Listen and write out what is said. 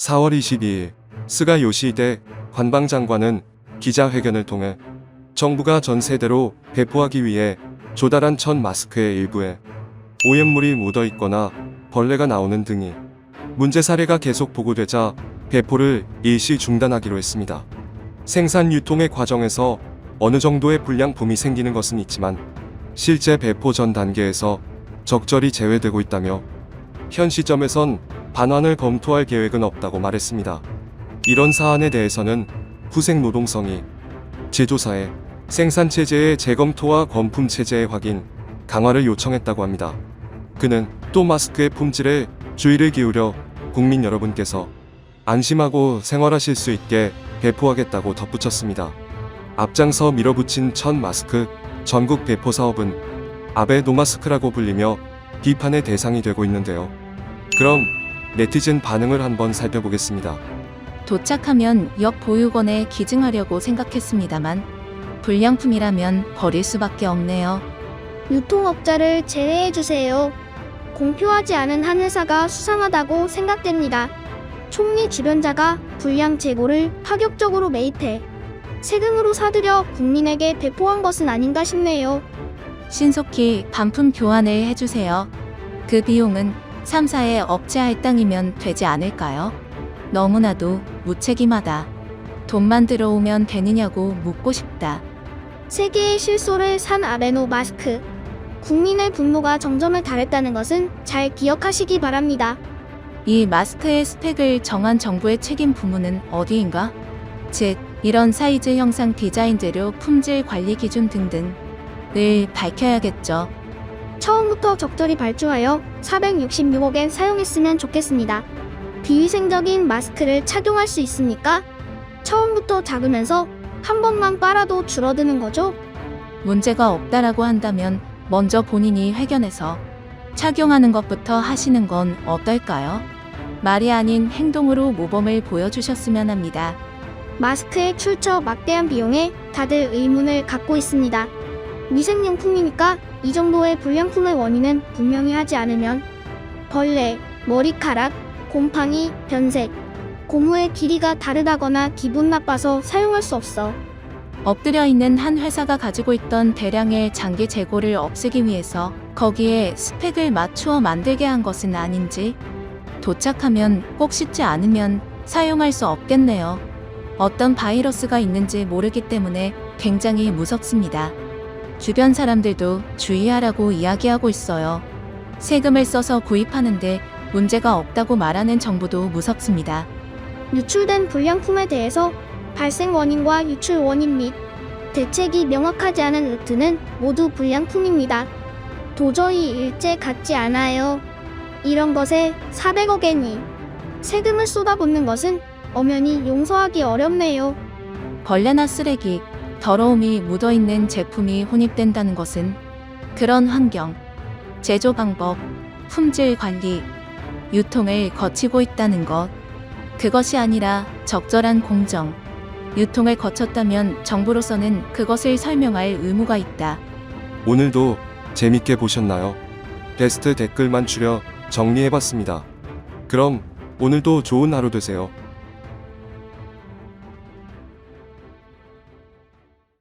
4월 22일 스가 요시히데 관방장관은 기자회견을 통해 정부가 전 세대로 배포하기 위해 조달한 첫 마스크의 일부에 오염물이 묻어 있거나 벌레가 나오는 등이 문제 사례가 계속 보고되자 배포를 일시 중단하기로 했습니다. 생산 유통의 과정에서 어느 정도의 불량품이 생기는 것은 있지만 실제 배포 전 단계에서 적절히 제외되고 있다며 현 시점에선 반환을 검토할 계획은 없다고 말했습니다. 이런 사안에 대해서는 후생 노동성이 제조사에 생산 체제의 재검토와 건품 체제의 확인, 강화를 요청했다고 합니다. 그는 또 마스크의 품질에 주의를 기울여 국민 여러분께서 안심하고 생활하실 수 있게 배포하겠다고 덧붙였습니다. 앞장서 밀어붙인 첫 마스크 전국 배포 사업은 아베 노마스크라고 불리며 비판의 대상이 되고 있는데요. 그럼 네티즌 반응을 한번 살펴보겠습니다. 도착하면 역 보육원에 기증하려고 생각했습니다만 불량품이라면 버릴 수밖에 없네요. 유통업자를 제외해 주세요. 공표하지 않은 한 회사가 수상하다고 생각됩니다. 총리 주변자가 불량 재고를 파격적으로 매입해 세금으로 사들여 국민에게 배포한 것은 아닌가 싶네요. 신속히 반품 교환을 해주세요. 그 비용은 3사의 업체 할당이면 되지 않을까요? 너무나도 무책임하다. 돈만 들어오면 되느냐고 묻고 싶다. 세계의 실소를 산 아베노 마스크. 국민의 분노가 정점을 달했다는 것은 잘 기억하시기 바랍니다. 이 마스크의 스펙을 정한 정부의 책임 부문은 어디인가? 즉, 이런 사이즈 형상 디자인 재료 품질 관리 기준 등등을 밝혀야겠죠. 처음부터 적절히 발주하여 466억엔 사용했으면 좋겠습니다. 비위생적인 마스크를 착용할 수 있으니까 처음부터 작으면서 한 번만 빨아도 줄어드는 거죠. 문제가 없다라고 한다면 먼저 본인이 회견해서 착용하는 것부터 하시는 건 어떨까요? 말이 아닌 행동으로 모범을 보여주셨으면 합니다. 마스크의 출처 막대한 비용에 다들 의문을 갖고 있습니다. 위생용품이니까 이 정도의 불량품의 원인은 분명히 하지 않으면 벌레, 머리카락, 곰팡이, 변색, 고무의 길이가 다르다거나 기분 나빠서 사용할 수 없어. 엎드려 있는 한 회사가 가지고 있던 대량의 장기 재고를 없애기 위해서 거기에 스펙을 맞추어 만들게 한 것은 아닌지 도착하면 꼭 씻지 않으면 사용할 수 없겠네요. 어떤 바이러스가 있는지 모르기 때문에 굉장히 무섭습니다. 주변 사람들도 주의하라고 이야기하고 있어요. 세금을 써서 구입하는데 문제가 없다고 말하는 정부도 무섭습니다. 유출된 불량품에 대해서 발생 원인과 유출 원인 및 대책이 명확하지 않은 루트는 모두 불량품입니다. 도저히 일제 같지 않아요. 이런 것에 400억엔이 세금을 쏟아붓는 것은 엄연히 용서하기 어렵네요. 벌레나 쓰레기, 더러움이 묻어있는 제품이 혼입된다는 것은 그런 환경, 제조 방법, 품질 관리, 유통을 거치고 있다는 것. 그것이 아니라 적절한 공정, 유통을 거쳤다면 정부로서는 그것을 설명할 의무가 있다. 오늘도 재밌게 보셨나요? 게스트 댓글만 추려 정리해봤습니다. 그럼 오늘도 좋은 하루 되세요.